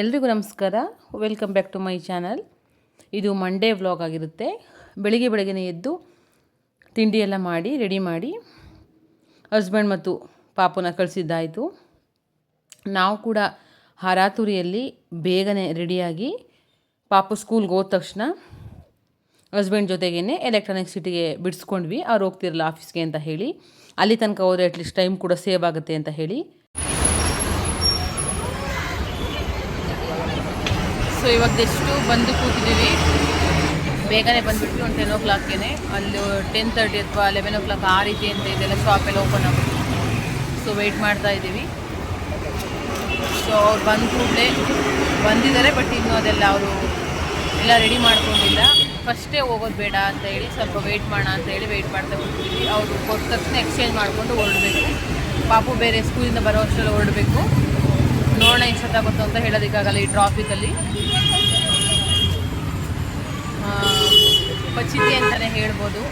ಎಲ್ರಿಗೂ ನಮಸ್ಕಾರ. Welcome back to my channel ಇದು ಮಂಡೇ ವ್ಲಾಗ್ ಆಗಿರುತ್ತೆ. ಬೆಳಿಗ್ಗೆ ಬೆಳಗ್ಗೆನೇ ಎದ್ದು ತಿಂಡಿ ಎಲ್ಲ ಮಾಡಿ ರೆಡಿ ಮಾಡಿ ಹಸ್ಬೆಂಡ್ ಮತ್ತು ಪಾಪುನ ಕಳಿಸಿದ್ದಾಯಿತು. ನಾವು ಕೂಡ ಹರಾತುರಿಯಲ್ಲಿ ಬೇಗನೆ ರೆಡಿಯಾಗಿ ಪಾಪು ಸ್ಕೂಲ್ಗೆ ಹೋದ ತಕ್ಷಣ ಹಸ್ಬೆಂಡ್ ಜೊತೆಗೇ ಎಲೆಕ್ಟ್ರಾನಿಕ್ ಸಿಟಿಗೆ ಬಿಡಿಸ್ಕೊಂಡ್ವಿ. ಅವ್ರು ಹೋಗ್ತಿರಲ್ಲ ಆಫೀಸ್ಗೆ ಅಂತ ಹೇಳಿ. ಅಲ್ಲಿ ತನಕ ಹೋದರೆ ಅಟ್ಲೀಸ್ಟ್ ಟೈಮ್ ಕೂಡ ಸೇವ್ ಆಗುತ್ತೆ ಅಂತ ಹೇಳಿ. ಸೊ ಇವಾಗ ಎಷ್ಟು ಬಂದು ಕೂತಿದ್ದೀವಿ. ಬೇಗನೆ ಬಂದುಬಿಟ್ಟು ಒಂದು ಟೆನ್ ಓ ಕ್ಲಾಕ್ಗೆ ಅಲ್ಲಿ ಟೆನ್ ತರ್ಟಿ ಅಥವಾ ಲೆವೆನ್ ಓ ಕ್ಲಾಕ್ ಆ ರೀತಿ ಅಂತ ಇದೆಲ್ಲ ಶಾಪ್ ಎಲ್ಲ ಓಪನ್ ಆಗುತ್ತೆ. ಸೊ ವೆಯ್ಟ್ ಮಾಡ್ತಾ ಇದ್ದೀವಿ. ಸೊ ಅವ್ರು ಬಂದ ಕೂಡಲೇ ಬಂದಿದ್ದಾರೆ ಬಟ್ ಇನ್ನೂ ಅದೆಲ್ಲ ಅವರು ಎಲ್ಲ ರೆಡಿ ಮಾಡ್ಕೊಂಡಿಲ್ಲ. ಫಸ್ಟೇ ಹೋಗೋದು ಬೇಡ ಅಂತ ಹೇಳಿ ಸ್ವಲ್ಪ ವೆಯ್ಟ್ ಮಾಡೋಣ ಅಂತ ಹೇಳಿ ವೆಯ್ಟ್ ಮಾಡ್ತಾ ಕೂತಿದ್ವಿ ಅವರು ಕೊಟ್ಟ ತಕ್ಷಣ ಎಕ್ಸ್ಚೇಂಜ್ ಮಾಡಿಕೊಂಡು ಹೊರಡಬೇಕು. ಪಾಪು ಬೇರೆ ಸ್ಕೂಲಿಂದ ಬರೋ ಅಷ್ಟರಲ್ಲಿ ಹೊರಡಬೇಕು. ನೋಡೋಣ ಗೊತ್ತು ಅಂತ ಹೇಳೋದಕ್ಕಾಗಲ್ಲ ಈ ಟ್ರಾಫಿಕಲ್ಲಿ ಪಚಿತಿ ಅಂತಲೇ ಹೇಳ್ಬೋದು.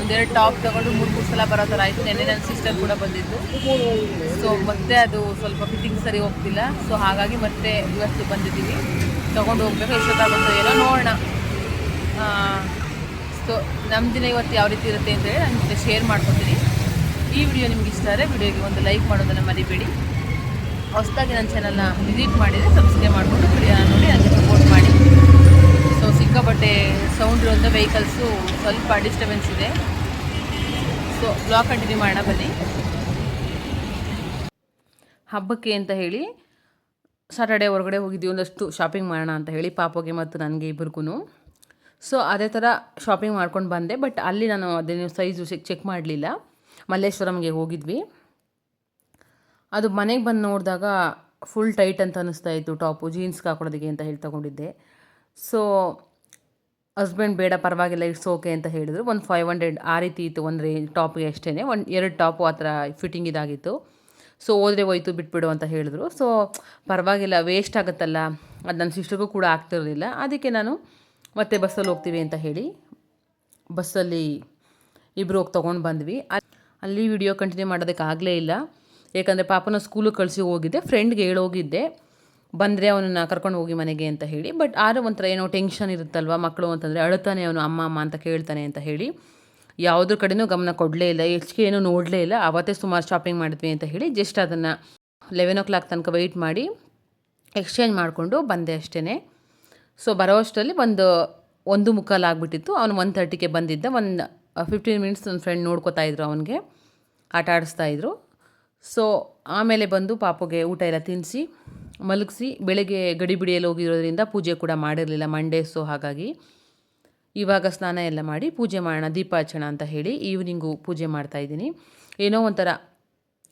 ಒಂದೆರಡು ಟಾಪ್ ತಗೊಂಡು ಮೂರು ಮೂರು ಸಲ ಬರೋ ಥರ ಆಯಿತು ನೆನ್ನೆ ನನ್ನ ಸಿಸ್ಟರ್ ಕೂಡ ಬಂದಿದ್ದು. ಸೊ ಮತ್ತೆ ಅದು ಸ್ವಲ್ಪ ಫಿಟ್ಟಿಂಗ್ ಸರಿ ಹೋಗ್ತಿಲ್ಲ. ಸೊ ಹಾಗಾಗಿ ಮತ್ತೆ ಇವತ್ತು ಬಂದಿದ್ದೀವಿ. ತೊಗೊಂಡು ಹೋಗ್ಬೇಕು. ಎಷ್ಟೊತ್ತಾಗುತ್ತೋ ಏನೋ ನೋಡೋಣ. ಸೊ ನಮ್ಮ ದಿನ ಇವತ್ತು ಯಾವ ರೀತಿ ಇರುತ್ತೆ ಅಂತೇಳಿ ನಾನು ಜೊತೆ ಶೇರ್ ಮಾಡ್ಕೊತೀನಿ. ಈ ವಿಡಿಯೋ ನಿಮ್ಗೆ ಇಷ್ಟ ಆದರೆ ವಿಡಿಯೋಗೆ ಒಂದು ಲೈಕ್ ಮಾಡೋದನ್ನು ಮರಿಬೇಡಿ. ಹೊಸದಾಗಿ ನನ್ನ ಚಾನಲ್ನ ವಿಸಿಟ್ ಮಾಡಿದರೆ ಸಬ್ಸ್ಕ್ರೈಬ್ ಮಾಡಿಕೊಂಡು ವಿಡಿಯೋನ ನೋಡಿ ನನಗೆ ಸಪೋರ್ಟ್ ಮಾಡಿ. ಸಿಕ್ಕಾಪಟ್ಟೆ ಸೌಂಡ್ ಇರುವಂಥ ವೆಹಿಕಲ್ಸು ಸ್ವಲ್ಪ ಡಿಸ್ಟರ್ಬೆನ್ಸ್ ಇದೆ. ಸೊ ಬ್ಲಾಗ್ ಕಂಟಿನ್ಯೂ ಮಾಡೋಣ, ಬನ್ನಿ. ಹಬ್ಬಕ್ಕೆ ಅಂತ ಹೇಳಿ ಸಾಟರ್ಡೆ ಹೊರಗಡೆ ಹೋಗಿದ್ವಿ ಒಂದಷ್ಟು ಶಾಪಿಂಗ್ ಮಾಡೋಣ ಅಂತ ಹೇಳಿ, ಪಾಪಗೆ ಮತ್ತು ನನಗೆ ಇಬ್ಬರಿಗೂ ಸೊ ಅದೇ ಥರ ಶಾಪಿಂಗ್ ಮಾಡ್ಕೊಂಡು ಬಂದೆ ಬಟ್ ಅಲ್ಲಿ ನಾನು ಅದೇನು ಸೈಜು ಚೆಕ್ ಚೆಕ್ ಮಾಡಲಿಲ್ಲ. ಮಲ್ಲೇಶ್ವರಂಗೆ ಹೋಗಿದ್ವಿ. ಅದು ಮನೆಗೆ ಬಂದು ನೋಡಿದಾಗ ಫುಲ್ ಟೈಟ್ ಅಂತ ಅನ್ನಿಸ್ತಾ ಇತ್ತು ಟಾಪು ಜೀನ್ಸ್ಗೆ ಹಾಕೊಳ್ಳೋದಕ್ಕೆ ಅಂತ ಹೇಳಿ ತಗೊಂಡಿದ್ದೆ. ಸೊ ಹಸ್ಬೆಂಡ್ ಬೇಡ ಪರವಾಗಿಲ್ಲ, ಇಟ್ಸ್ ಓಕೆ ಅಂತ ಹೇಳಿದ್ರು. ಒಂದು ಫೈವ್ ಹಂಡ್ರೆಡ್ ಆ ರೀತಿ ಇತ್ತು, ಒಂದು ರೇಂಜ್ ಟಾಪ್ಗೆ ಅಷ್ಟೇ ಒಂದು ಎರಡು ಟಾಪು ಆ ಥರ ಫಿಟ್ಟಿಂಗ್ ಇದಾಗಿತ್ತು. ಸೊ ಹೋದ್ರೆ ಹೋಯ್ತು, ಬಿಟ್ಬಿಡು ಅಂತ ಹೇಳಿದ್ರು. ಸೊ ಪರವಾಗಿಲ್ಲ ವೇಸ್ಟ್ ಆಗುತ್ತಲ್ಲ. ಅದು ನನ್ನ ಸಿಸ್ಟರ್ಗೂ ಕೂಡ ಆಗ್ತಿರಲಿಲ್ಲ. ಅದಕ್ಕೆ ನಾನು ಮತ್ತೆ ಬಸ್ಸಲ್ಲಿ ಹೋಗ್ತೀವಿ ಅಂತ ಹೇಳಿ ಬಸ್ಸಲ್ಲಿ ಇಬ್ಬರು ಹೋಗಿ ತೊಗೊಂಡು ಬಂದ್ವಿ. ಅಲ್ಲಿ ವಿಡಿಯೋ ಕಂಟಿನ್ಯೂ ಮಾಡೋದಕ್ಕೆ ಆಗಲೇ ಇಲ್ಲ. ಏಕೆಂದರೆ ಪಾಪನ ಸ್ಕೂಲಿಗೆ ಕಳಿಸಿ ಹೋಗಿದ್ದೆ ಫ್ರೆಂಡ್ಗೆ ಹೇಳೋಗಿದ್ದೆ. ಬಂದರೆ ಅವನನ್ನು ಕರ್ಕೊಂಡು ಹೋಗಿ ಮನೆಗೆ ಅಂತ ಹೇಳಿ ಬಟ್ ಆದರೆ ಒಂಥರ ಏನೋ ಟೆನ್ಷನ್ ಇರುತ್ತಲ್ವ ಮಕ್ಕಳು ಅಂತಂದರೆ ಅಳ್ತಾನೆ ಅವನು ಅಮ್ಮ ಅಮ್ಮ ಅಂತ ಕೇಳ್ತಾನೆ ಅಂತ ಹೇಳಿ, ಯಾವುದ್ರ ಕಡೆನೂ ಗಮನ ಕೊಡಲೇ ಇಲ್ಲ, ಹೆಚ್ಚಿಗೆ ಏನೂ ನೋಡಲೇ ಇಲ್ಲ, ಅವತ್ತೇ ಸುಮಾರು ಶಾಪಿಂಗ್ ಮಾಡಿದ್ವಿ ಅಂತ ಹೇಳಿ ಜಸ್ಟ್ ಅದನ್ನು ಲೆವೆನ್ ಓ ಕ್ಲಾಕ್ ತನಕ ವೆಯ್ಟ್ ಮಾಡಿ ಎಕ್ಸ್ಚೇಂಜ್ ಮಾಡಿಕೊಂಡು ಬಂದೆ ಅಷ್ಟೇ ಸೊ ಬರೋ ಅಷ್ಟರಲ್ಲಿ ಒಂದು ಒಂದು ಮುಕ್ಕಾಲು ಆಗಿಬಿಟ್ಟಿತ್ತು, ಅವನು ಒನ್ ತರ್ಟಿಗೆ ಬಂದಿದ್ದ, ಒಂದು ಫಿಫ್ಟೀನ್ ಮಿನಿಟ್ಸ್ ನನ್ನ ಫ್ರೆಂಡ್ ನೋಡ್ಕೋತಾ ಇದ್ರು ಅವನಿಗೆ, ಆಟ ಆಡಿಸ್ತಾಯಿದ್ರು ಸೊ ಆಮೇಲೆ ಬಂದು ಪಾಪುಗೆ ಊಟ ಎಲ್ಲ ತಿನ್ನಿಸಿ ಮಲಗಿಸಿ ಬೆಳಗ್ಗೆ ಗಡಿಬಿಡಿಯಲ್ಲಿ ಹೋಗಿರೋದ್ರಿಂದ ಪೂಜೆ ಕೂಡ ಮಾಡಿರಲಿಲ್ಲ ಮಂಡೇ ಸೊ ಹಾಗಾಗಿ. ಇವಾಗ ಸ್ನಾನ ಎಲ್ಲ ಮಾಡಿ ಪೂಜೆ ಮಾಡೋಣ ದೀಪ ಹಚ್ಚೋಣ ಅಂತ ಹೇಳಿ ಈವ್ನಿಂಗು ಪೂಜೆ ಮಾಡ್ತಾ ಇದ್ದೀನಿ. ಏನೋ ಒಂಥರ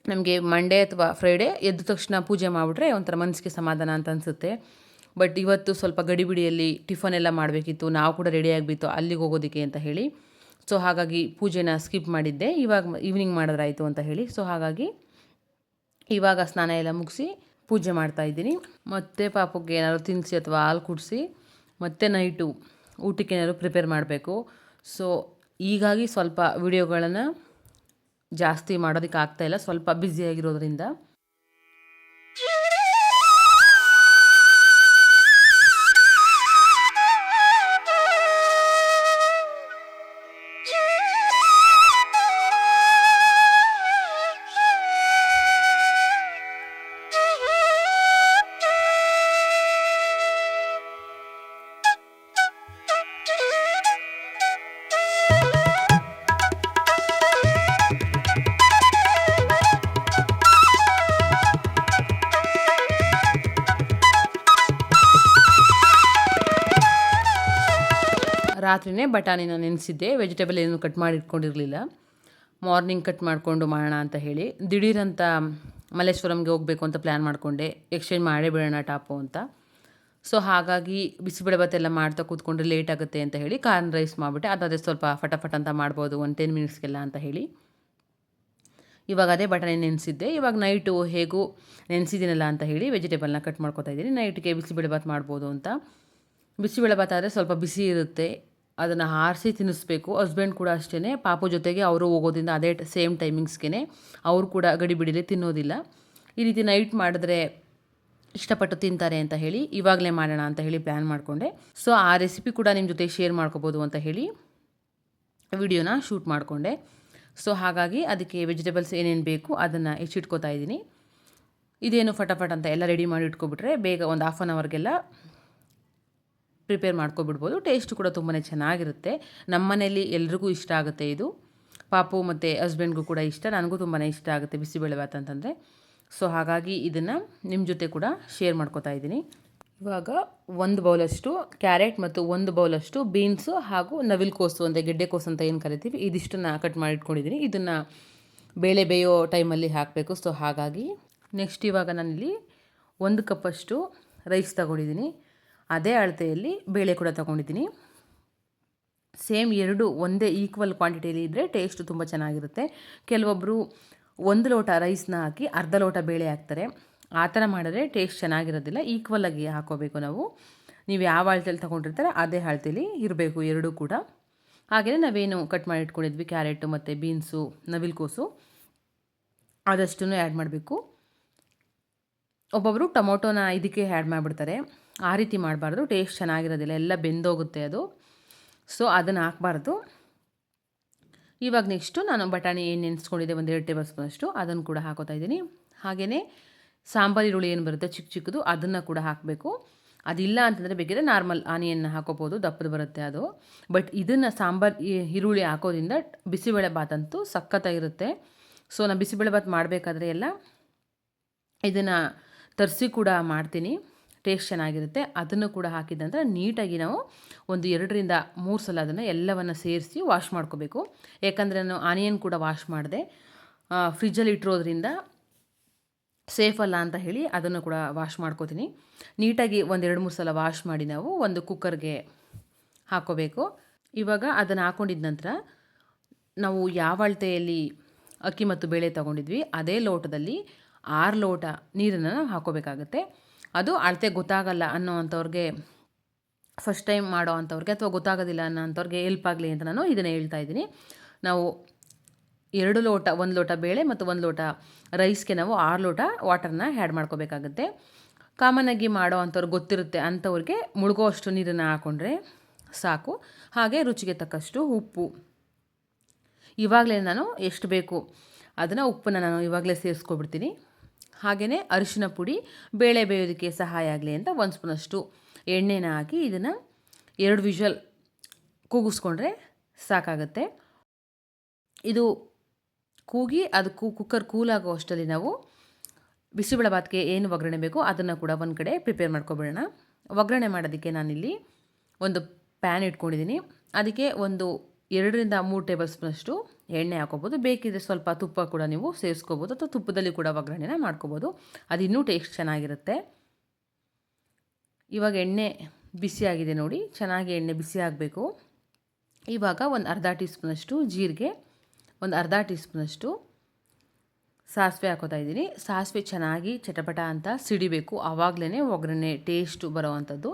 ನಮಗೆ ಮಂಡೇ ಅಥವಾ ಫ್ರೈಡೇ ಎದ್ದ ತಕ್ಷಣ ಪೂಜೆ ಮಾಡಿಬಿಟ್ರೆ ಒಂಥರ ಮನಸ್ಸಿಗೆ ಸಮಾಧಾನ ಅಂತ ಅನಿಸುತ್ತೆ. ಬಟ್ ಇವತ್ತು ಸ್ವಲ್ಪ ಗಡಿಬಿಡಿಯಲ್ಲಿ ಟಿಫನ್ ಎಲ್ಲ ಮಾಡಬೇಕಿತ್ತು, ನಾವು ಕೂಡ ರೆಡಿ ಆಗಿಬಿತ್ತು ಅಲ್ಲಿಗೆ ಹೋಗೋದಕ್ಕೆ ಅಂತ ಹೇಳಿ. ಸೊ ಹಾಗಾಗಿ ಪೂಜೆನ ಸ್ಕಿಪ್ ಮಾಡಿದ್ದೆ. ಇವಾಗ ಈವ್ನಿಂಗ್ ಮಾಡಿದ್ರಾಯಿತು ಅಂತ ಹೇಳಿ. ಸೊ ಹಾಗಾಗಿ ಇವಾಗ ಸ್ನಾನ ಎಲ್ಲ ಮುಗಿಸಿ ಪೂಜೆ ಮಾಡ್ತಾ ಇದ್ದೀನಿ. ಮತ್ತೆ ಪಾಪಕ್ಕೆ ಏನಾದ್ರು ತಿನ್ನಿಸಿ ಅಥವಾ ಹಾಲು ಕುಡಿಸಿ, ಮತ್ತೆ ನೈಟು ಊಟಕ್ಕೆ ಏನಾದ್ರು ಪ್ರಿಪೇರ್ ಮಾಡಬೇಕು. ಸೊ ಹೀಗಾಗಿ ಸ್ವಲ್ಪ ವಿಡಿಯೋಗಳನ್ನು ಜಾಸ್ತಿ ಮಾಡೋದಕ್ಕೆ ಆಗ್ತಾಯಿಲ್ಲ ಸ್ವಲ್ಪ ಬ್ಯುಸಿಯಾಗಿರೋದ್ರಿಂದ ರಾತ್ರಿನೇ ಬಟಾಣಿನ ನೆನೆಸಿದ್ದೆ. ವೆಜಿಟೇಬಲ್ ಏನು ಕಟ್ ಮಾಡಿ ಇಟ್ಕೊಂಡಿರಲಿಲ್ಲ ಮಾರ್ನಿಂಗ್ ಕಟ್ ಮಾಡಿಕೊಂಡು ಮಾಡೋಣ ಅಂತ ಹೇಳಿ ದಿಢೀರಂತ ಮಲ್ಲೇಶ್ವರಂಗೆ ಹೋಗಬೇಕು ಅಂತ ಪ್ಲ್ಯಾನ್ ಮಾಡಿಕೊಂಡೆ. ಎಕ್ಸ್ಚೇಂಜ್ ಮಾಡೇ ಬಿಡೋಣ ಟಾಪು ಅಂತ. ಸೊ ಹಾಗಾಗಿ ಬಿಸಿಬೇಳೆಭಾತ್ ಎಲ್ಲ ಮಾಡ್ತಾ ಕೂತ್ಕೊಂಡ್ರೆ ಲೇಟ್ ಆಗುತ್ತೆ ಅಂತ ಹೇಳಿ ಕಾರ್ನ್ ರೈಸ್ ಮಾಡಿಬಿಟ್ಟೆ. ಅದಾದರೆ ಸ್ವಲ್ಪ ಫಟಾಫಟ್ ಅಂತ ಮಾಡ್ಬೋದು, ಒಂದು ಟೆನ್ ಮಿನಿಟ್ಸ್ಗೆಲ್ಲ ಅಂತ ಹೇಳಿ. ಇವಾಗ ಅದೇ ಬಟಾಣಿ ನೆನೆಸಿದ್ದೆ. ಇವಾಗ ನೈಟು ಹೇಗೂ ನೆನೆಸಿದ್ದೀನಲ್ಲ ಅಂತ ಹೇಳಿ ವೆಜಿಟೇಬಲ್ನ ಕಟ್ ಮಾಡ್ಕೊತಾ ಇದ್ದೀನಿ. ನೈಟ್ಗೆ ಬಿಸಿಬೇಳೆಭಾತ್ ಮಾಡ್ಬೋದು ಅಂತ. ಬಿಸಿಬೇಳೆಭಾತ್ ಆದರೆ ಸ್ವಲ್ಪ ಬಿಸಿ ಇರುತ್ತೆ. ಅದನ್ನು ಆರಿಸಿ ತಿನ್ನಿಸ್ಬೇಕು. ಹಸ್ಬೆಂಡ್ ಕೂಡ ಅಷ್ಟೇ ಪಾಪು ಜೊತೆಗೆ ಅವರು ಹೋಗೋದ್ರಿಂದ ಅದೇ ಸೇಮ್ ಟೈಮಿಂಗ್ಸ್ಗೆ ಅವರು ಕೂಡ ಗಡಿಬಿಡಿಲಿ ತಿನ್ನೋದಿಲ್ಲ. ಈ ರೀತಿ ನೈಟ್ ಮಾಡಿದ್ರೆ ಇಷ್ಟಪಟ್ಟು ತಿಂತಾರೆ ಅಂತ ಹೇಳಿ, ಇವಾಗಲೇ ಮಾಡೋಣ ಅಂತ ಹೇಳಿ ಪ್ಲ್ಯಾನ್ ಮಾಡಿಕೊಂಡೆ. ಸೊ ಆ ರೆಸಿಪಿ ಕೂಡ ನಿಮ್ಮ ಜೊತೆ ಶೇರ್ ಮಾಡ್ಕೋಬೋದು ಅಂತ ಹೇಳಿ ವಿಡಿಯೋನ ಶೂಟ್ ಮಾಡಿಕೊಂಡೆ. ಸೊ ಹಾಗಾಗಿ ಅದಕ್ಕೆ ವೆಜಿಟೇಬಲ್ಸ್ ಏನೇನು ಬೇಕು ಅದನ್ನು ಹೆಚ್ಚಿಟ್ಕೋತಾ ಇದ್ದೀನಿ. ಇದೇನು ಫಟಾಫಟ್ ಅಂತ ಎಲ್ಲ ರೆಡಿ ಮಾಡಿ ಇಟ್ಕೊಬಿಟ್ರೆ ಬೇಗ ಒಂದು ಹಾಫ್ ಆನ್ ಅವರ್ಗೆಲ್ಲ ಪ್ರಿಪೇರ್ ಮಾಡ್ಕೊಬಿಡ್ಬೋದು. ಟೇಸ್ಟ್ ಕೂಡ ತುಂಬಾ ಚೆನ್ನಾಗಿರುತ್ತೆ. ನಮ್ಮ ಮನೆಯಲ್ಲಿ ಎಲ್ರಿಗೂ ಇಷ್ಟ ಆಗುತ್ತೆ ಇದು. ಪಾಪು ಮತ್ತು ಹಸ್ಬೆಂಡ್ಗೂ ಕೂಡ ಇಷ್ಟ. ನನಗೂ ತುಂಬಾ ಇಷ್ಟ ಆಗುತ್ತೆ ಬಿಸಿಬೇಳೆಭಾತ್ ಅಂತಂದರೆ. ಸೊ ಹಾಗಾಗಿ ಇದನ್ನು ನಿಮ್ಮ ಜೊತೆ ಕೂಡ ಶೇರ್ ಮಾಡ್ಕೋತಾ ಇದ್ದೀನಿ. ಇವಾಗ ಒಂದು ಬೌಲಷ್ಟು ಕ್ಯಾರೆಟ್ ಮತ್ತು ಒಂದು ಬೌಲಷ್ಟು ಬೀನ್ಸು ಹಾಗೂ ನವಿಲು ಕೋಸು ಅಂತ ಗೆಡ್ಡೆಕೋಸು ಅಂತ ಏನು ಕರಿತೀವಿ, ಇದಿಷ್ಟನ್ನು ಕಟ್ ಮಾಡಿ ಇಟ್ಕೊಂಡಿದ್ದೀನಿ. ಇದನ್ನು ಬೇಳೆ ಬೇಯೋ ಟೈಮಲ್ಲಿ ಹಾಕಬೇಕು. ಸೊ ಹಾಗಾಗಿ ನೆಕ್ಸ್ಟ್ ಇವಾಗ ನಾನಿಲ್ಲಿ ಒಂದು ಕಪ್ಪಷ್ಟು ರೈಸ್ ತಗೊಂಡಿದ್ದೀನಿ. ಅದೇ ಅಳತೆಯಲ್ಲಿ ಬೇಳೆ ಕೂಡ ತಗೊಂಡಿದ್ದೀನಿ. ಸೇಮ್ ಎರಡು ಒಂದೇ ಈಕ್ವಲ್ ಕ್ವಾಂಟಿಟಿಯಲ್ಲಿ ಇದ್ದರೆ ಟೇಸ್ಟ್ ತುಂಬ ಚೆನ್ನಾಗಿರುತ್ತೆ. ಕೆಲವೊಬ್ಬರು ಒಂದು ಲೋಟ ರೈಸ್ನ ಹಾಕಿ ಅರ್ಧ ಲೋಟ ಬೇಳೆ ಹಾಕ್ತಾರೆ. ಆ ಥರ ಮಾಡಿದ್ರೆ ಟೇಸ್ಟ್ ಚೆನ್ನಾಗಿರೋದಿಲ್ಲ. ಈಕ್ವಲಾಗಿ ಹಾಕೋಬೇಕು ನಾವು. ನೀವು ಯಾವ ಅಳತೆಯಲ್ಲಿ ತೊಗೊಂಡಿರ್ತಾರೆ ಅದೇ ಅಳತೆಯಲ್ಲಿ ಇರಬೇಕು ಎರಡೂ ಕೂಡ. ಹಾಗೆಯೇ ನಾವೇನು ಕಟ್ ಮಾಡಿ ಇಟ್ಕೊಂಡಿದ್ವಿ, ಕ್ಯಾರೆಟು ಮತ್ತು ಬೀನ್ಸು, ನವಿಲ್ಕೋಸು. ಆದಷ್ಟು ಆ್ಯಡ್ ಮಾಡಬೇಕು. ಒಬ್ಬೊಬ್ಬರು ಟೊಮೊಟೊನ ಇದಕ್ಕೆ ಆ್ಯಡ್ ಮಾಡಿಬಿಡ್ತಾರೆ. ಆ ರೀತಿ ಮಾಡಬಾರ್ದು. ಟೇಸ್ಟ್ ಚೆನ್ನಾಗಿರೋದಿಲ್ಲ. ಎಲ್ಲ ಬೆಂದೋಗುತ್ತೆ ಅದು. ಸೊ ಅದನ್ನು ಹಾಕ್ಬಾರ್ದು. ಇವಾಗ ನೆಕ್ಸ್ಟು ನಾನು ಬಟಾಣಿ ಏನು ನೆನೆಸ್ಕೊಂಡಿದ್ದೆ ಒಂದು ಎರಡು ಟೇಬಲ್ ಸ್ಪೂನಷ್ಟು ಅದನ್ನು ಕೂಡ ಹಾಕೋತಾ ಇದ್ದೀನಿ. ಹಾಗೆಯೇ ಸಾಂಬಾರು, ಈರುಳ್ಳಿ ಏನು ಬರುತ್ತೆ ಚಿಕ್ಕ ಚಿಕ್ಕದು, ಅದನ್ನು ಕೂಡ ಹಾಕಬೇಕು. ಅದಿಲ್ಲ ಅಂತಂದರೆ ಬೇಕಿದ್ರೆ ನಾರ್ಮಲ್ ಆನಿಯನ್ನ ಹಾಕೋಬೋದು ದಪ್ಪದು ಬರುತ್ತೆ ಅದು. ಬಟ್ ಇದನ್ನು ಸಾಂಬಾರು ಈರುಳ್ಳಿ ಹಾಕೋದ್ರಿಂದ ಬಿಸಿಬೇಳೆ ಭಾತ್ ಅಂತೂ ಸಖತ್ತಾಗಿರುತ್ತೆ. ಸೊ ನಾನು ಬಿಸಿಬೇಳೆ ಭಾತ್ ಮಾಡಬೇಕಾದ್ರೆ ಎಲ್ಲ ಇದನ್ನು ತರಿಸಿ ಕೂಡ ಮಾಡ್ತೀನಿ. ಟೇಸ್ಟ್ ಚೆನ್ನಾಗಿರುತ್ತೆ. ಅದನ್ನು ಕೂಡ ಹಾಕಿದ ನಂತರ ನೀಟಾಗಿ ನಾವು ಒಂದು ಎರಡರಿಂದ ಮೂರು ಸಲ ಅದನ್ನು ಎಲ್ಲವನ್ನು ಸೇರಿಸಿ ವಾಶ್ ಮಾಡ್ಕೋಬೇಕು. ಯಾಕಂದರೆ ನಾನು ಆನಿಯನ್ ಕೂಡ ವಾಶ್ ಮಾಡಿದೆ. ಫ್ರಿಜ್ಜಲ್ಲಿ ಇಟ್ಟಿರೋದ್ರಿಂದ ಸೇಫ್ ಅಲ್ಲ ಅಂತ ಹೇಳಿ ಅದನ್ನು ಕೂಡ ವಾಶ್ ಮಾಡ್ಕೋತೀನಿ. ನೀಟಾಗಿ ಒಂದು ಎರಡು ಮೂರು ಸಲ ವಾಶ್ ಮಾಡಿ ನಾವು ಒಂದು ಕುಕ್ಕರ್ಗೆ ಹಾಕೋಬೇಕು. ಇವಾಗ ಅದನ್ನು ಹಾಕೊಂಡಿದ ನಂತರ ನಾವು ಯಾವ ಅಳತೆಯಲ್ಲಿ ಅಕ್ಕಿ ಮತ್ತು ಬೇಳೆ ತಗೊಂಡಿದ್ವಿ, ಅದೇ ಲೋಟದಲ್ಲಿ ಆರು ಲೋಟ ನೀರನ್ನು ಹಾಕೋಬೇಕಾಗತ್ತೆ. ಅದು ಅಳತೆ ಗೊತ್ತಾಗಲ್ಲ ಅನ್ನೋ ಅಂಥವ್ರಿಗೆ ಫಸ್ಟ್ ಟೈಮ್ ಮಾಡೋ ಅಂಥವ್ರಿಗೆ ಅಥವಾ ಗೊತ್ತಾಗೋದಿಲ್ಲ ಅನ್ನೋ ಅಂಥವ್ರಿಗೆ ಹೆಲ್ಪ್ ಆಗಲಿ ಅಂತ ನಾನು ಇದನ್ನು ಹೇಳ್ತಾ ಇದ್ದೀನಿ. ನಾವು ಎರಡು ಲೋಟ, ಒಂದು ಲೋಟ ಬೇಳೆ ಮತ್ತು ಒಂದು ಲೋಟ ರೈಸ್ಗೆ ನಾವು ಆರು ಲೋಟ ವಾಟರ್ನ ಆ್ಯಡ್ ಮಾಡ್ಕೋಬೇಕಾಗುತ್ತೆ. ಕಾಮನಾಗಿ ಮಾಡೋ ಅಂಥವ್ರಿಗೆ ಗೊತ್ತಿರುತ್ತೆ ಅಂಥವ್ರಿಗೆ ಮುಳುಗೋ ಅಷ್ಟು ನೀರನ್ನು ಹಾಕ್ಕೊಂಡ್ರೆ ಸಾಕು. ಹಾಗೆ ರುಚಿಗೆ ತಕ್ಕಷ್ಟು ಉಪ್ಪು. ಇವಾಗಲೇ ನಾನು ಎಷ್ಟು ಬೇಕು ಅದನ್ನು ಉಪ್ಪನ್ನು ನಾನು ಇವಾಗಲೇ ಸೇರಿಸ್ಕೊಬಿಡ್ತೀನಿ. ಹಾಗೆಯೇ ಅರಿಶಿನ ಪುಡಿ, ಬೇಳೆ ಬೇಯೋದಕ್ಕೆ ಸಹಾಯ ಆಗಲಿ ಅಂತ ಒಂದು ಸ್ಪೂನಷ್ಟು ಎಣ್ಣೆನ ಹಾಕಿ ಇದನ್ನು ಎರಡು ವಿಷಲ್ ಕೂಗಿಸ್ಕೊಂಡ್ರೆ ಸಾಕಾಗುತ್ತೆ. ಇದು ಕೂಗಿ ಅದು ಕೂ, ಕುಕ್ಕರ್ ಕೂಲಾಗೋ ಅಷ್ಟರಲ್ಲಿ ನಾವು ಬಿಸಿಬೇಳೆಭಾತ್ಗೆ ಏನು ಒಗ್ಗರಣೆ ಬೇಕೋ ಅದನ್ನು ಕೂಡ ಒಂದು ಕಡೆ ಪ್ರಿಪೇರ್ ಮಾಡ್ಕೊಬಿಡೋಣ. ಒಗ್ಗರಣೆ ಮಾಡೋದಕ್ಕೆ ನಾನಿಲ್ಲಿ ಒಂದು ಪ್ಯಾನ್ ಇಟ್ಕೊಂಡಿದ್ದೀನಿ. ಅದಕ್ಕೆ ಒಂದು ಎರಡರಿಂದ ಮೂರು ಟೇಬಲ್ ಸ್ಪೂನಷ್ಟು ಎಣ್ಣೆ ಹಾಕೋಬೋದು, ಬೇಕಿದ್ರೆ ಸ್ವಲ್ಪ ತುಪ್ಪ ಕೂಡ ನೀವು ಸೇರಿಸ್ಕೋಬೋದು ಅಥವಾ ತುಪ್ಪದಲ್ಲಿ ಕೂಡ ಒಗ್ಗರಣೆನ ಮಾಡ್ಕೋಬೋದು. ಅದು ಇನ್ನೂ ಟೇಸ್ಟ್ ಚೆನ್ನಾಗಿರುತ್ತೆ. ಇವಾಗ ಎಣ್ಣೆ ಬಿಸಿಯಾಗಿದೆ ನೋಡಿ, ಚೆನ್ನಾಗಿ ಎಣ್ಣೆ ಬಿಸಿ ಆಗಬೇಕು. ಇವಾಗ ಒಂದು ಅರ್ಧ ಟೀ ಸ್ಪೂನಷ್ಟು ಜೀರಿಗೆ, ಒಂದು ಅರ್ಧ ಟೀ ಸ್ಪೂನಷ್ಟು ಸಾಸಿವೆ ಹಾಕೋತಾ ಇದ್ದೀನಿ. ಸಾಸಿವೆ ಚೆನ್ನಾಗಿ ಚಟಪಟ ಅಂತ ಸಿಡಿಬೇಕು. ಆವಾಗಲೇ ಒಗ್ಗರಣೆ ಟೇಸ್ಟು ಬರೋವಂಥದ್ದು.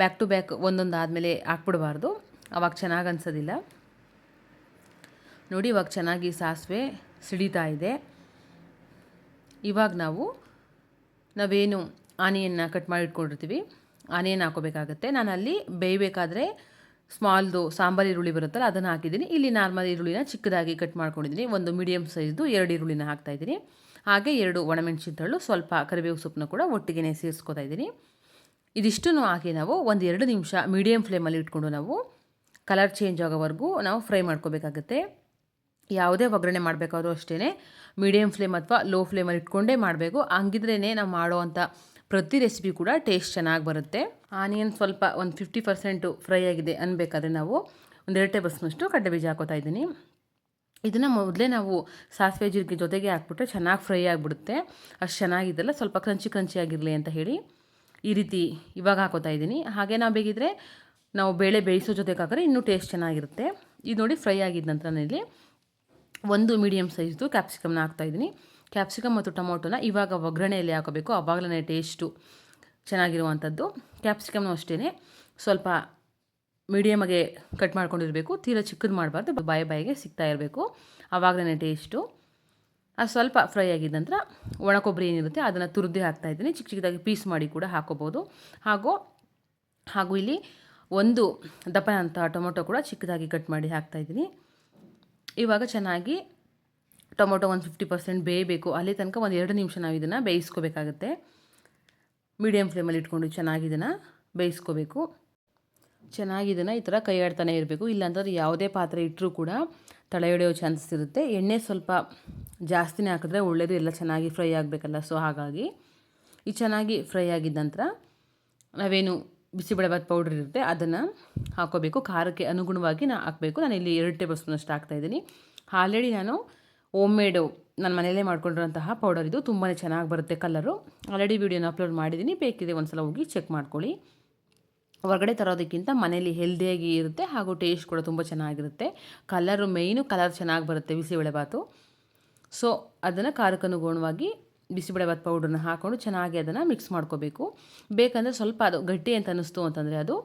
ಬ್ಯಾಕ್ ಟು ಬ್ಯಾಕ್ ಒಂದೊಂದು ಆದಮೇಲೆ ಹಾಕ್ಬಿಡಬಾರ್ದು. ಅವಾಗ ಚೆನ್ನಾಗಿ ಅನ್ಸೋದಿಲ್ಲ. ನೋಡಿ, ಇವಾಗ ಚೆನ್ನಾಗಿ ಸಾಸಿವೆ ಸಿಡಿತಾ ಇದೆ. ಇವಾಗ ನಾವು, ನಾವೇನು ಆನಿಯನ್ನ ಕಟ್ ಮಾಡಿ ಇಟ್ಕೊಂಡಿರ್ತೀವಿ ಆನಿಯನ್ ಹಾಕೋಬೇಕಾಗತ್ತೆ. ನಾನು ಅಲ್ಲಿ ಬೇಯಬೇಕಾದ್ರೆ ಸ್ಮಾಲ್ದು ಸಾಂಬಾರು ಈರುಳ್ಳಿ ಬರುತ್ತಲ್ಲ, ಅದನ್ನು ಹಾಕಿದ್ದೀನಿ. ಇಲ್ಲಿ ನಾರ್ಮಲ್ ಈರುಳ್ಳಿನ ಚಿಕ್ಕದಾಗಿ ಕಟ್ ಮಾಡ್ಕೊಂಡಿದ್ದೀನಿ. ಒಂದು ಮೀಡಿಯಮ್ ಸೈಜ್ದು ಎರಡು ಈರುಳ್ಳಿನ ಹಾಕ್ತಾಯಿದ್ದೀನಿ ಹಾಗೆ ಎರಡು ಒಣಮೆಣಸಿನಕಾಳು, ಸ್ವಲ್ಪ ಕರಿಬೇವು ಸೊಪ್ಪನ್ನ ಕೂಡ ಒಟ್ಟಿಗೆ ಸೇರಿಸ್ಕೊತಾ ಇದ್ದೀನಿ. ಇದಿಷ್ಟು ಹಾಕಿ ನಾವು ಒಂದು ಎರಡು ನಿಮಿಷ ಮೀಡಿಯಮ್ ಫ್ಲೇಮಲ್ಲಿ ಇಟ್ಕೊಂಡು ನಾವು, ಕಲರ್ ಚೇಂಜ್ ಆಗೋವರೆಗೂ ನಾವು ಫ್ರೈ ಮಾಡ್ಕೋಬೇಕಾಗತ್ತೆ. ಯಾವುದೇ ಒಗ್ಗರಣೆ ಮಾಡಬೇಕಾದ್ರೂ ಅಷ್ಟೇ ಮೀಡಿಯಮ್ ಫ್ಲೇಮ್ ಅಥವಾ ಲೋ ಫ್ಲೇಮಲ್ಲಿ ಇಟ್ಕೊಂಡೇ ಮಾಡಬೇಕು. ಹಂಗಿದ್ರೇ ನಾವು ಮಾಡೋವಂಥ ಪ್ರತಿ ರೆಸಿಪಿ ಕೂಡ ಟೇಸ್ಟ್ ಚೆನ್ನಾಗಿ ಬರುತ್ತೆ. ಆನಿಯನ್ ಸ್ವಲ್ಪ ಒಂದು ಫಿಫ್ಟಿ ಪರ್ಸೆಂಟು ಫ್ರೈ ಆಗಿದೆ ಅನ್ಬೇಕಾದ್ರೆ ನಾವು ಒಂದೆರಡು ಟೇಬಲ್ ಸ್ಪೂನಷ್ಟು ಕಡ್ಲೆ ಬೀಜ ಹಾಕೋತಾ ಇದ್ದೀನಿ. ಇದನ್ನು ಮೊದಲೇ ನಾವು ಸಾಸಿವೆ ಜೀರಿಗೆ ಜೊತೆಗೆ ಹಾಕ್ಬಿಟ್ರೆ ಚೆನ್ನಾಗಿ ಫ್ರೈ ಆಗಿಬಿಡುತ್ತೆ. ಅಷ್ಟು ಚೆನ್ನಾಗಿದ್ದಲ್ಲ, ಸ್ವಲ್ಪ ಕ್ರಂಚಿ ಕ್ರಂಚಿ ಆಗಿರಲಿ ಅಂತ ಹೇಳಿ ಈ ರೀತಿ ಇವಾಗ ಹಾಕೋತಾ ಇದ್ದೀನಿ. ಹಾಗೆ ನಾವು ಬೇಕಿದ್ರೆ ನಾವು ಬೇಳೆ ಬೇಯಿಸೋ ಜೊತೆಗೆ ಹಾಕಿದ್ರೆ ಇನ್ನೂ ಟೇಸ್ಟ್ ಚೆನ್ನಾಗಿರುತ್ತೆ. ಇದು ನೋಡಿ ಫ್ರೈ ಆಗಿದ್ದ ನಂತರ ನಾನಿಲ್ಲಿ ಒಂದು ಮೀಡಿಯಮ್ ಸೈಜ್ದು ಕ್ಯಾಪ್ಸಿಕಮ್ನ ಹಾಕ್ತಾಯಿದ್ದೀನಿ ಕ್ಯಾಪ್ಸಿಕಮ್ ಮತ್ತು ಟೊಮೊಟೊನ ಇವಾಗ ಒಗ್ಗರಣೆಯಲ್ಲಿ ಹಾಕೋಬೇಕು. ಆವಾಗಲೇ ಟೇಸ್ಟು ಚೆನ್ನಾಗಿರುವಂಥದ್ದು. ಕ್ಯಾಪ್ಸಿಕಮ್ನು ಅಷ್ಟೇ ಸ್ವಲ್ಪ ಮೀಡಿಯಮಾಗೆ ಕಟ್ ಮಾಡ್ಕೊಂಡಿರಬೇಕು. ತೀರ ಚಿಕ್ಕದು ಮಾಡಬಾರ್ದು. ಬಾಯಿ ಬಾಯಿಗೆ ಸಿಗ್ತಾ ಇರಬೇಕು. ಆವಾಗಲೇ ಟೇಸ್ಟು ಅದು ಸ್ವಲ್ಪ ಫ್ರೈ ಆಗಿದ ನಂತರ ಒಣ ಕೊಬ್ಬರಿ ಏನಿರುತ್ತೆ ಅದನ್ನು ತುರಿದೇ ಹಾಕ್ತಾಯಿದ್ದೀನಿ ಚಿಕ್ಕ ಚಿಕ್ಕದಾಗಿ ಪೀಸ್ ಮಾಡಿ ಕೂಡ ಹಾಕೋಬೋದು. ಹಾಗೂ ಹಾಗೂ ಇಲ್ಲಿ ಒಂದು ದಪ್ಪನಂಥ ಟೊಮೊಟೊ ಕೂಡ ಚಿಕ್ಕದಾಗಿ ಕಟ್ ಮಾಡಿ ಹಾಕ್ತಾಯಿದ್ದೀನಿ ಇವಾಗ ಚೆನ್ನಾಗಿ ಟೊಮೊಟೊ ಒಂದು ಫಿಫ್ಟಿ ಪರ್ಸೆಂಟ್ ಬೇಯಬೇಕು. ಅಲ್ಲಿ ತನಕ ಒಂದು ಎರಡು ನಿಮಿಷ ನಾವು ಇದನ್ನು ಬೇಯಿಸ್ಕೋಬೇಕಾಗತ್ತೆ. ಮೀಡಿಯಮ್ ಫ್ಲೇಮಲ್ಲಿ ಇಟ್ಕೊಂಡು ಚೆನ್ನಾಗಿ ಇದನ್ನು ಬೇಯಿಸ್ಕೋಬೇಕು. ಚೆನ್ನಾಗಿ ಇದನ್ನು ಈ ಥರ ಕೈ ಆಡ್ತಾನೆ ಇರಬೇಕು. ಇಲ್ಲಾಂತಂದ್ರೆ ಯಾವುದೇ ಪಾತ್ರೆ ಇಟ್ಟರೂ ಕೂಡ ತಳೆ ಹಿಡಿಯೋ ಚಾನ್ಸಸ್ ಇರುತ್ತೆ. ಎಣ್ಣೆ ಸ್ವಲ್ಪ ಜಾಸ್ತಿನೇ ಹಾಕಿದ್ರೆ ಒಳ್ಳೆಯದು ಎಲ್ಲ ಚೆನ್ನಾಗಿ ಫ್ರೈ ಆಗಬೇಕಲ್ಲ. ಸೊ ಹಾಗಾಗಿ ಈ ಚೆನ್ನಾಗಿ ಫ್ರೈ ಆಗಿದ್ದ ನಂತರ ನಾವೇನು ಬಿಸಿಬೇಳೆಭಾತ್ ಪೌಡ್ರ್ ಇರುತ್ತೆ, ಅದನ್ನು ಹಾಕೋಬೇಕು. ಖಾರಕ್ಕೆ ಅನುಗುಣವಾಗಿ ನಾನು ಹಾಕಬೇಕು. ನಾನು ಇಲ್ಲಿ ಎರಡು ಟೇಬಲ್ ಹಾಕ್ತಾ ಇದ್ದೀನಿ. ಆಲ್ರೆಡಿ ನಾನು ಓಮ್ ಮೇಡು ನನ್ನ ಮನೆಯಲ್ಲೇ ಮಾಡ್ಕೊಂಡಿರೋಂತಹ ಪೌಡರ್ ಇದು ತುಂಬಾ ಚೆನ್ನಾಗಿ ಬರುತ್ತೆ ಕಲರು ಆಲ್ರೆಡಿ ವೀಡಿಯೋನ ಅಪ್ಲೋಡ್ ಮಾಡಿದ್ದೀನಿ ಬೇಕಿದೆ ಒಂದು ಸಲ ಹೋಗಿ ಚೆಕ್ ಮಾಡ್ಕೊಳ್ಳಿ. ಹೊರಗಡೆ ತರೋದಕ್ಕಿಂತ ಮನೇಲಿ ಹೆಲ್ದಿಯಾಗಿ ಇರುತ್ತೆ ಹಾಗೂ ಟೇಸ್ಟ್ ಕೂಡ ತುಂಬ ಚೆನ್ನಾಗಿರುತ್ತೆ. ಕಲರು ಮೇಯ್ನು ಕಲರ್ ಚೆನ್ನಾಗಿ ಬರುತ್ತೆ ಬಿಸಿಬೇಳೆಬಾತು ಸೊ ಅದನ್ನು ಖಾರಕ್ಕನುಗುಣವಾಗಿ ಬಿಸಿಬೇಳೆಭಾತ್ ಪೌಡ್ರನ್ನ ಹಾಕ್ಕೊಂಡು ಚೆನ್ನಾಗಿ ಅದನ್ನು ಮಿಕ್ಸ್ ಮಾಡ್ಕೋಬೇಕು. ಬೇಕಂದರೆ ಸ್ವಲ್ಪ ಅದು ಗಟ್ಟಿ ಅಂತ ಅನ್ನಿಸ್ತು ಅಂತಂದರೆ ಅದು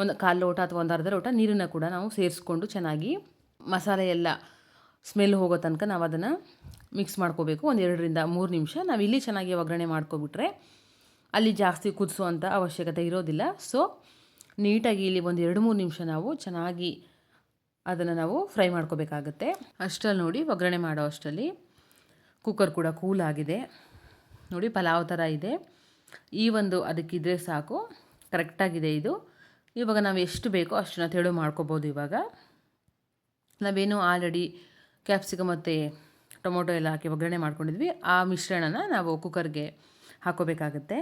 ಒಂದು ಕಾಲು ಲೋಟ ಅಥವಾ ಒಂದು ಅರ್ಧ ಲೋಟ ನೀರನ್ನು ಕೂಡ ನಾವು ಸೇರಿಸ್ಕೊಂಡು ಚೆನ್ನಾಗಿ ಮಸಾಲೆ ಎಲ್ಲ ಸ್ಮೆಲ್ ಹೋಗೋ ತನಕ ನಾವು ಅದನ್ನು ಮಿಕ್ಸ್ ಮಾಡ್ಕೋಬೇಕು. ಒಂದು ಎರಡರಿಂದ ಮೂರು ನಿಮಿಷ. ನಾವು ಇಲ್ಲಿ ಚೆನ್ನಾಗಿ ಒಗ್ಗರಣೆ ಮಾಡ್ಕೊಬಿಟ್ರೆ ಅಲ್ಲಿ ಜಾಸ್ತಿ ಕುದಿಸುವಂಥ ಅವಶ್ಯಕತೆ ಇರೋದಿಲ್ಲ. ಸೊ ನೀಟಾಗಿ ಇಲ್ಲಿ ಒಂದು ಎರಡು ಮೂರು ನಿಮಿಷ ನಾವು ಚೆನ್ನಾಗಿ ಅದನ್ನು ನಾವು ಫ್ರೈ ಮಾಡ್ಕೋಬೇಕಾಗತ್ತೆ. ಅಷ್ಟರಲ್ಲಿ ನೋಡಿ ಒಗ್ಗರಣೆ ಮಾಡೋ ಅಷ್ಟರಲ್ಲಿ ಕುಕ್ಕರ್ ಕೂಡ ಕೂಲ್ ಆಗಿದೆ. ನೋಡಿ ಪಲಾವ್ ಥರ ಇದೆ. ಈ ಒಂದು ಅದಕ್ಕಿದ್ರೆ ಸಾಕು. ಕರೆಕ್ಟಾಗಿದೆ ಇದು. ಇವಾಗ ನಾವು ಎಷ್ಟು ಬೇಕೋ ಅಷ್ಟನ್ನು ತೆಳು ಮಾಡ್ಕೋಬೋದು ಇವಾಗ. ನಾವೇನು ಆಲ್ರೆಡಿ ಕ್ಯಾಪ್ಸಿಕಮ್ ಮತ್ತು ಟೊಮೊಟೊ ಎಲ್ಲ ಹಾಕಿ ಒಗ್ಗರಣೆ ಮಾಡ್ಕೊಂಡಿದ್ವಿ. ಆ ಮಿಶ್ರಣನ ನಾವು ಕುಕ್ಕರ್ಗೆ ಹಾಕೋಬೇಕಾಗತ್ತೆ.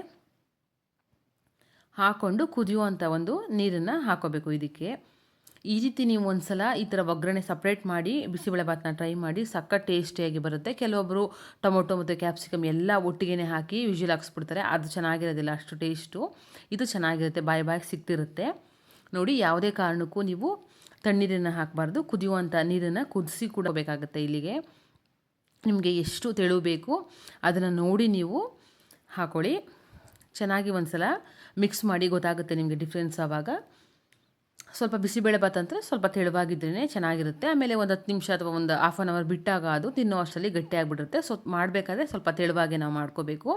ಹಾಕ್ಕೊಂಡು ಕುದಿಯುವಂಥ ಒಂದು ನೀರನ್ನು ಹಾಕೋಬೇಕು ಇದಕ್ಕೆ. ಈ ರೀತಿ ನೀವು ಒಂದು ಸಲ ಈ ಥರ ಒಗ್ಗರಣೆ ಸಪ್ರೇಟ್ ಮಾಡಿ ಬಿಸಿಬೇಳೆಭಾತನ್ನ ಟ್ರೈ ಮಾಡಿ ಸಕ್ಕ ಟೇಸ್ಟಿಯಾಗಿ ಬರುತ್ತೆ. ಕೆಲವೊಬ್ಬರು ಟೊಮೊಟೊ ಮತ್ತು ಕ್ಯಾಪ್ಸಿಕಮ್ ಎಲ್ಲ ಒಟ್ಟಿಗೆ ಹಾಕಿ ವಿಜುಲ್ ಹಾಕ್ಸ್ಬಿಡ್ತಾರೆ. ಅದು ಚೆನ್ನಾಗಿರೋದಿಲ್ಲ, ಅಷ್ಟು ಟೇಸ್ಟು ಇದು ಚೆನ್ನಾಗಿರುತ್ತೆ, ಬಾಯಿ ಬಾಯಿಗೆ ಸಿಕ್ತಿರುತ್ತೆ ನೋಡಿ, ಯಾವುದೇ ಕಾರಣಕ್ಕೂ ನೀವು ತಣ್ಣೀರನ್ನು ಹಾಕಬಾರ್ದು. ಕುದಿಯುವಂಥ ನೀರನ್ನು ಕುದಿಸಿ ಕೂಡ ಬೇಕಾಗುತ್ತೆ ಇಲ್ಲಿಗೆ. ನಿಮಗೆ ಎಷ್ಟು ತೆಳು ಬೇಕು ಅದನ್ನು ನೋಡಿ ನೀವು ಹಾಕೊಳ್ಳಿ. ಚೆನ್ನಾಗಿ ಒಂದು ಸಲ ಮಿಕ್ಸ್ ಮಾಡಿ ಗೊತ್ತಾಗುತ್ತೆ ನಿಮಗೆ ಡಿಫ್ರೆನ್ಸ್ ಆವಾಗ. ಸ್ವಲ್ಪ ಬಿಸಿಬೇಳೆ ಭಾತ್ ಅಂದರೆ ಸ್ವಲ್ಪ ತೆಳುವಾಗಿದ್ರೇ ಚೆನ್ನಾಗಿರುತ್ತೆ. ಆಮೇಲೆ ಒಂದು ಹತ್ತು ನಿಮಿಷ ಅಥವಾ ಒಂದು ಹಾಫ್ ಆನ್ ಅವರ್ ಬಿಟ್ಟಾಗ ಅದು ತಿನ್ನೋ ಅಷ್ಟರಲ್ಲಿ ಗಟ್ಟಿಯಾಗಿಬಿಡುತ್ತೆ ಸೊ ಮಾಡಬೇಕಾದ್ರೆ ಸ್ವಲ್ಪ ತೆಳುವಾಗಿ ನಾವು ಮಾಡ್ಕೋಬೇಕು.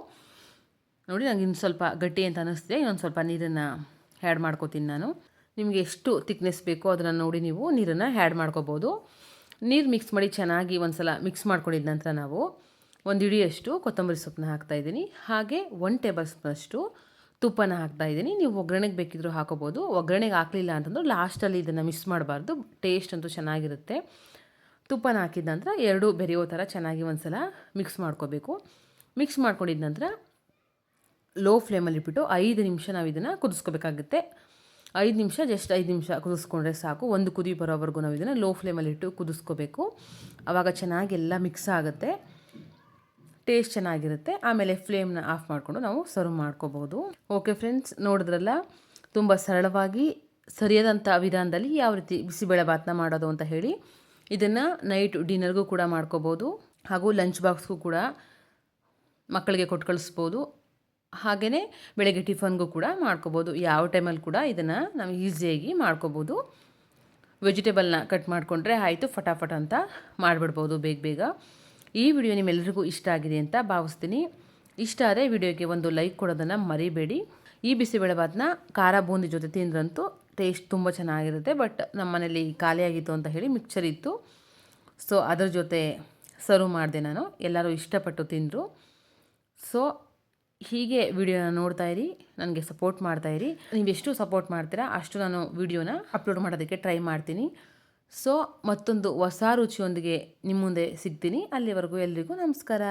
ನೋಡಿ ನನಗೆ ಇನ್ನು ಸ್ವಲ್ಪ ಗಟ್ಟಿ ಅಂತ ಅನ್ನಿಸ್ತಿದೆ ಇನ್ನೊಂದು ಸ್ವಲ್ಪ ನೀರನ್ನು ಹ್ಯಾಡ್ ಮಾಡ್ಕೋತೀನಿ ನಾನು. ನಿಮಗೆ ಎಷ್ಟು ತಿಕ್ನೆಸ್ ಬೇಕೋ ಅದನ್ನು ನೋಡಿ ನೀವು ನೀರನ್ನು ಹ್ಯಾಡ್ ಮಾಡ್ಕೋಬೋದು. ನೀರು ಮಿಕ್ಸ್ ಮಾಡಿ ಚೆನ್ನಾಗಿ ಒಂದು ಸಲ ಮಿಕ್ಸ್ ಮಾಡ್ಕೊಂಡಿದ ನಂತರ ನಾವು ಒಂದು ಇಡಿಯಷ್ಟು ಕೊತ್ತಂಬರಿ ಸೊಪ್ಪನ್ನ ಹಾಕ್ತಾಯಿದ್ದೀನಿ ಹಾಗೆ ಒನ್ ಟೇಬಲ್ ಸ್ಪೂನಷ್ಟು ತುಪ್ಪನ ಹಾಕ್ತಾ ಇದ್ದೀನಿ. ನೀವು ಒಗ್ಗರಣೆಗೆ ಬೇಕಿದ್ದರೂ ಹಾಕೋಬೋದು. ಒಗ್ಗರಣೆಗೆ ಹಾಕಲಿಲ್ಲ ಅಂತಂದ್ರೆ ಲಾಸ್ಟಲ್ಲಿ ಇದನ್ನು ಮಿಸ್ ಮಾಡಬಾರ್ದು. ಟೇಸ್ಟ್ ಅಂತೂ ಚೆನ್ನಾಗಿರುತ್ತೆ. ತುಪ್ಪನ ಹಾಕಿದ ನಂತರ ಎರಡು ಬೆರೆಯೋ ಥರ ಚೆನ್ನಾಗಿ ಒಂದು ಸಲ ಮಿಕ್ಸ್ ಮಾಡ್ಕೋಬೇಕು. ಮಿಕ್ಸ್ ಮಾಡ್ಕೊಂಡಿದ ನಂತರ ಲೋ ಫ್ಲೇಮಲ್ಲಿ ಇಟ್ಬಿಟ್ಟು ಐದು ನಿಮಿಷ ನಾವು ಇದನ್ನು ಕುದಿಸ್ಕೋಬೇಕಾಗುತ್ತೆ. ಐದು ನಿಮಿಷ ಜಸ್ಟ್ ಐದು ನಿಮಿಷ ಕುದಿಸ್ಕೊಂಡ್ರೆ ಸಾಕು. ಒಂದು ಕುದಿ ಬರೋವರೆಗೂ ನಾವು ಇದನ್ನು ಲೋ ಫ್ಲೇಮಲ್ಲಿ ಇಟ್ಟು ಕುದಿಸ್ಕೋಬೇಕು. ಆವಾಗ ಚೆನ್ನಾಗಿ ಎಲ್ಲ ಮಿಕ್ಸ್ ಆಗುತ್ತೆ. ಟೇಸ್ಟ್ ಚೆನ್ನಾಗಿರುತ್ತೆ. ಆಮೇಲೆ ಫ್ಲೇಮ್ನ ಆಫ್ ಮಾಡಿಕೊಂಡು ನಾವು ಸರ್ವ್ ಮಾಡ್ಕೋಬೋದು. ಓಕೆ ಫ್ರೆಂಡ್ಸ್ ನೋಡಿದ್ರಲ್ಲ? ತುಂಬ ಸರಳವಾಗಿ ಸರಿಯಾದಂಥ ವಿಧಾನದಲ್ಲಿ ಯಾವ ರೀತಿ ಬಿಸಿಬೇಳೆ ಬಿಸಿಬೇಳೆಭಾತನ್ನ ಮಾಡೋದು ಅಂತ ಹೇಳಿ, ಇದನ್ನು ನೈಟ್ ಡಿನ್ನರ್ಗೂ ಕೂಡ ಮಾಡ್ಕೋಬೋದು. ಹಾಗೂ ಲಂಚ್ ಬಾಕ್ಸ್ಗೂ ಕೂಡ ಮಕ್ಕಳಿಗೆ ಕೊಟ್ಟು ಕಳಿಸ್ಬೋದು. ಹಾಗೆಯೇ ಬೆಳಗ್ಗೆ ಟಿಫನ್ಗೂ ಕೂಡ ಮಾಡ್ಕೋಬೋದು. ಯಾವ ಟೈಮಲ್ಲಿ ಕೂಡ ಇದನ್ನು ನಾವು ಈಸಿಯಾಗಿ ಮಾಡ್ಕೋಬೋದು. ವೆಜಿಟೇಬಲ್ನ ಕಟ್ ಮಾಡಿಕೊಂಡ್ರೆ ಆಯಿತು, ಫಟಾಫಟ್ ಅಂತ ಮಾಡಿಬಿಡ್ಬೋದು ಬೇಗ ಬೇಗ. ಈ ವಿಡಿಯೋ ನಿಮ್ಮೆಲ್ಲರಿಗೂ ಇಷ್ಟ ಆಗಿದೆ ಅಂತ ಭಾವಿಸ್ತೀನಿ. ಇಷ್ಟ ಆದರೆ ವಿಡಿಯೋಗೆ ಒಂದು ಲೈಕ್ ಕೊಡೋದನ್ನು ಮರಿಬೇಡಿ. ಈ ಬಿಸಿಬೇಳೆಭಾತನ್ನ ಖಾರ ಬೂಂದಿ ಜೊತೆ ತಿಂದ್ರಂತೂ ಟೇಸ್ಟ್ ತುಂಬ ಚೆನ್ನಾಗಿರುತ್ತೆ. ಬಟ್ ನಮ್ಮ ಮನೇಲಿ ಖಾಲಿಯಾಗಿತ್ತು ಅಂತ ಹೇಳಿ ಮಿಕ್ಚರ್ ಇತ್ತು. ಸೊ ಅದ್ರ ಜೊತೆ ಸರ್ವ್ ಮಾಡಿದೆ ನಾನು. ಎಲ್ಲರೂ ಇಷ್ಟಪಟ್ಟು ತಿಂದರು. ಸೊ ಹೀಗೆ ವಿಡಿಯೋನ ನೋಡ್ತಾ ಇರಿ, ನನಗೆ ಸಪೋರ್ಟ್ ಮಾಡ್ತಾಯಿರಿ ನೀವು ಎಷ್ಟು ಸಪೋರ್ಟ್ ಮಾಡ್ತೀರಾ ಅಷ್ಟು ನಾನು ವಿಡಿಯೋನ ಅಪ್ಲೋಡ್ ಮಾಡೋದಕ್ಕೆ ಟ್ರೈ ಮಾಡ್ತೀನಿ. ಸೊ ಮತ್ತೊಂದು ಹೊಸ ರುಚಿಯೊಂದಿಗೆ ನಿಮ್ಮ ಮುಂದೆ ಸಿಗ್ತೀನಿ. ಅಲ್ಲಿವರೆಗೂ ಎಲ್ರಿಗೂ ನಮಸ್ಕಾರ.